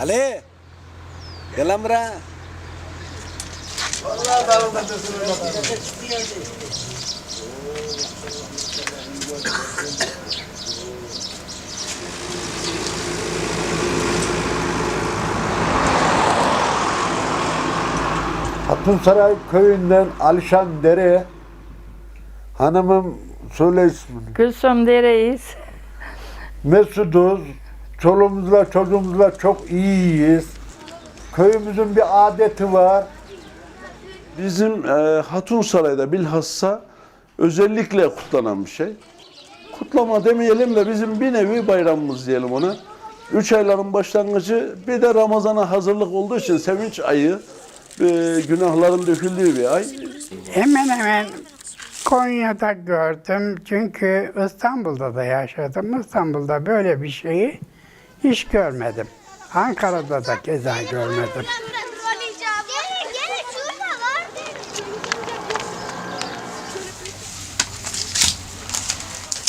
Ali. Gel lan buraya. Hatunsaray köyünden Alişan Dere hanımım söyle ismini. Gülsüm Dereyiz. Mesuduz. Çoluğumuzla çocuğumuzla çok iyiyiz. Köyümüzün bir adeti var. Bizim e, Hatun Saray'da bilhassa özellikle kutlanan bir şey. Kutlama demeyelim de bizim bir nevi bayramımız diyelim ona. Üç ayların başlangıcı bir de Ramazan'a hazırlık olduğu için sevinç ayı, e, günahların döküldüğü bir ay. Hemen hemen Konya'da gördüm. Çünkü İstanbul'da da yaşadım. İstanbul'da böyle bir şeyi hiç görmedim. Ankara'da da keza görmedim.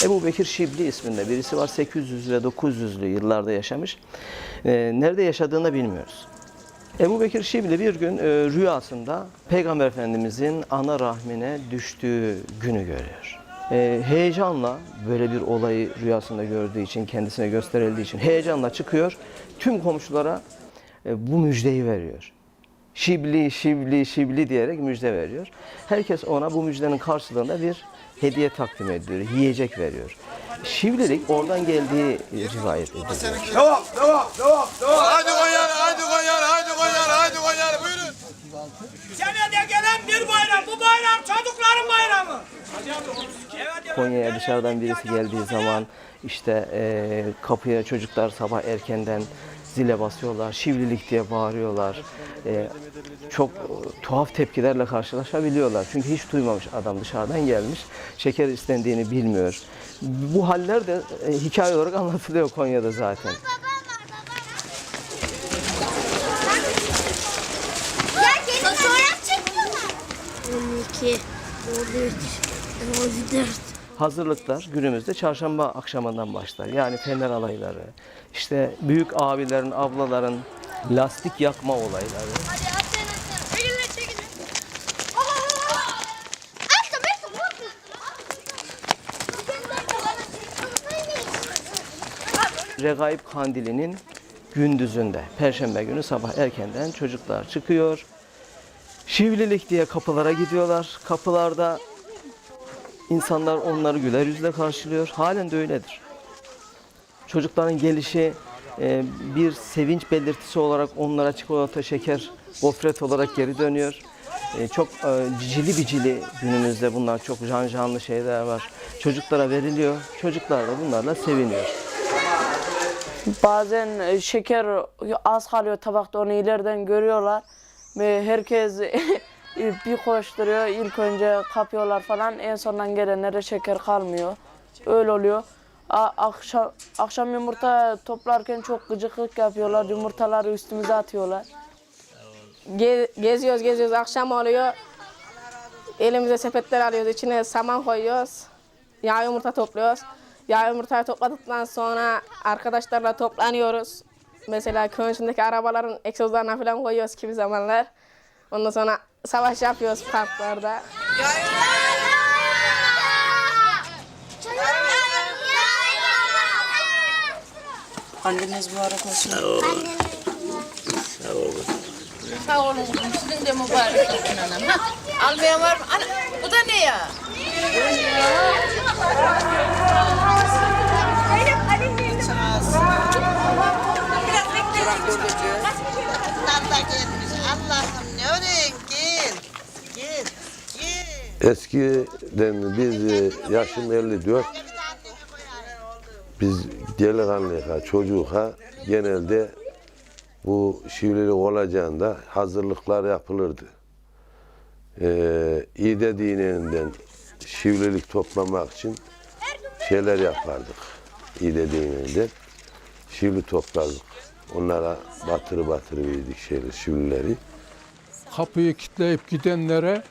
Ebu Bekir Şibli isminde birisi var 800 ve 900'lü yıllarda yaşamış. Ee, nerede yaşadığını bilmiyoruz. Ebu Bekir Şibli bir gün e, rüyasında Peygamber Efendimizin ana rahmine düştüğü günü görüyor. Ee, heyecanla böyle bir olayı rüyasında gördüğü için, kendisine gösterildiği için heyecanla çıkıyor. Tüm komşulara e, bu müjdeyi veriyor. Şibli, şibli, şibli diyerek müjde veriyor. Herkes ona bu müjdenin karşılığında bir hediye takdim ediyor, yiyecek veriyor. Şivlilik oradan geldiği rivayet ediliyor. Haydi Konya'ya, haydi Konya'ya, haydi Konya'ya, haydi Konya'ya buyurun. Senede gelen bir bayram. Bu bayram çocukların bayramı. Konya'ya dışarıdan birisi geldiği zaman işte eee, kapıya çocuklar sabah erkenden zile basıyorlar, şivlilik diye bağırıyorlar. Eee, çok e, tuhaf tepkilerle karşılaşabiliyorlar. Çünkü hiç duymamış adam dışarıdan gelmiş. Şeker istendiğini bilmiyor. Bu haller de e, hikaye olarak anlatılıyor Konya'da zaten. Fotoğraf çekiyorlar. 12, 13, 14. Hazırlıklar günümüzde çarşamba akşamından başlar. Yani fener alayları, işte büyük abilerin, ablaların lastik yakma olayları. Regaib Kandili'nin gündüzünde, Perşembe günü sabah erkenden çocuklar çıkıyor. Şivlilik diye kapılara gidiyorlar. Kapılarda insanlar onları güler yüzle karşılıyor. Halen de öyledir. Çocukların gelişi e, bir sevinç belirtisi olarak onlara çikolata, şeker, gofret olarak geri dönüyor. E, Çok e, cicili bicili günümüzde bunlar çok can canlı şeyler var. Çocuklara veriliyor. Çocuklar da bunlarla seviniyor. Bazen e, şeker az kalıyor tabakta onu ileriden görüyorlar. Ve herkes bir koşturuyor. İlk önce kapıyorlar falan. En sondan gelenlere şeker kalmıyor. Öyle oluyor. A- akşam, akşam yumurta toplarken çok gıcıklık yapıyorlar. Yumurtaları üstümüze atıyorlar. Ge- geziyoruz geziyoruz akşam oluyor. Elimize sepetler alıyoruz içine saman koyuyoruz. Yağ yumurta topluyoruz. Yağ yumurtayı topladıktan sonra arkadaşlarla toplanıyoruz. Mesela köyün içindeki arabaların egzozlarına falan koyuyoruz kimi zamanlar. Ondan sonra savaş yapıyoruz parklarda. Anneniz mübarek olsun. Sağ olun kuzum. Sizin de mübarek olsun anam. Ha? Almaya var mı? Ana, bu da ne ya? Allah'ım ne öreyim gel. Gel. Gel. Eskiden biz e, yaşım 54. Biz delikanlıya, çocuğa genelde bu şivlilik olacağında hazırlıklar yapılırdı. Ee, İde dinlerinden şivlilik toplamak için şeyler yapardık. İde dinlerinden şivli toplardık. Onlara batırı batırı verdik şeyler, şivlileri. Kapıyı kitleyip gidenlere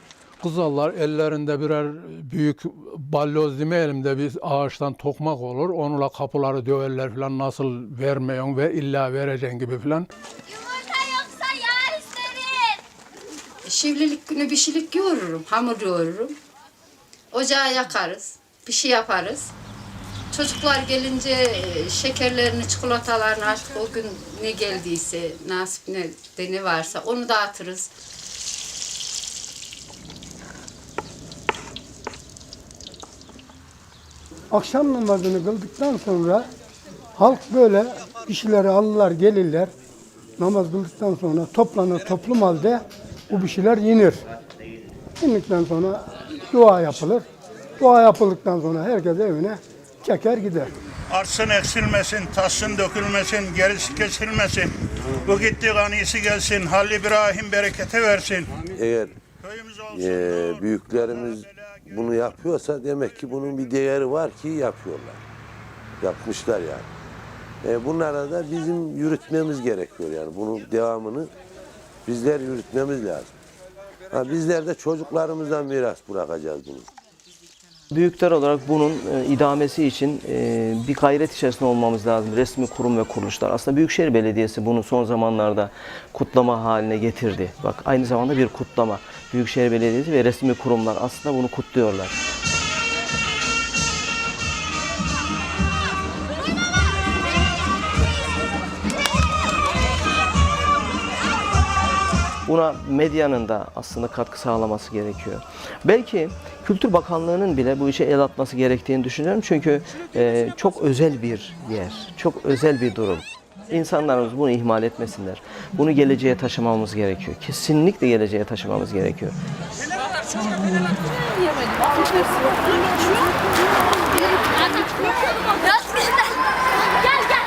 kızarlar. Ellerinde birer büyük balyoz demeyelim de bir ağaçtan tokmak olur. Onunla kapıları döverler falan nasıl vermiyorsun ve illa vereceksin gibi falan. Yumurta yoksa yağ isterim. Şivlilik günü bir şeylik yoğururum, hamur yoğururum. Ocağı yakarız, bir şey yaparız. Çocuklar gelince e, şekerlerini, çikolatalarını artık o gün ne geldiyse, nasip ne, de ne varsa onu dağıtırız. Akşam namazını kıldıktan sonra halk böyle kişileri alırlar gelirler. Namaz kıldıktan sonra toplanır toplum halde bu bir şeyler yenir. Yendikten sonra dua yapılır. Dua yapıldıktan sonra herkes evine çeker gider. Artsın eksilmesin, tassın dökülmesin, gerisi kesilmesin. Bu gittiği iyisi gelsin, Halil İbrahim berekete versin. Eğer Köyümüz olsun. e, büyüklerimiz bunu yapıyorsa demek ki bunun bir değeri var ki yapıyorlar. Yapmışlar yani. E, bunlara da bizim yürütmemiz gerekiyor yani. Bunun devamını bizler yürütmemiz lazım. Ha, bizler de çocuklarımızdan miras bırakacağız bunu. Büyükler olarak bunun e, idamesi için e, bir gayret içerisinde olmamız lazım. Resmi kurum ve kuruluşlar. Aslında Büyükşehir Belediyesi bunu son zamanlarda kutlama haline getirdi. Bak aynı zamanda bir kutlama. Büyükşehir Belediyesi ve resmi kurumlar aslında bunu kutluyorlar. Buna medyanın da aslında katkı sağlaması gerekiyor. Belki Kültür Bakanlığı'nın bile bu işe el atması gerektiğini düşünüyorum. Çünkü e, çok özel bir yer, çok özel bir durum. İnsanlarımız bunu ihmal etmesinler. Bunu geleceğe taşımamız gerekiyor. Kesinlikle geleceğe taşımamız gerekiyor. Gel gel.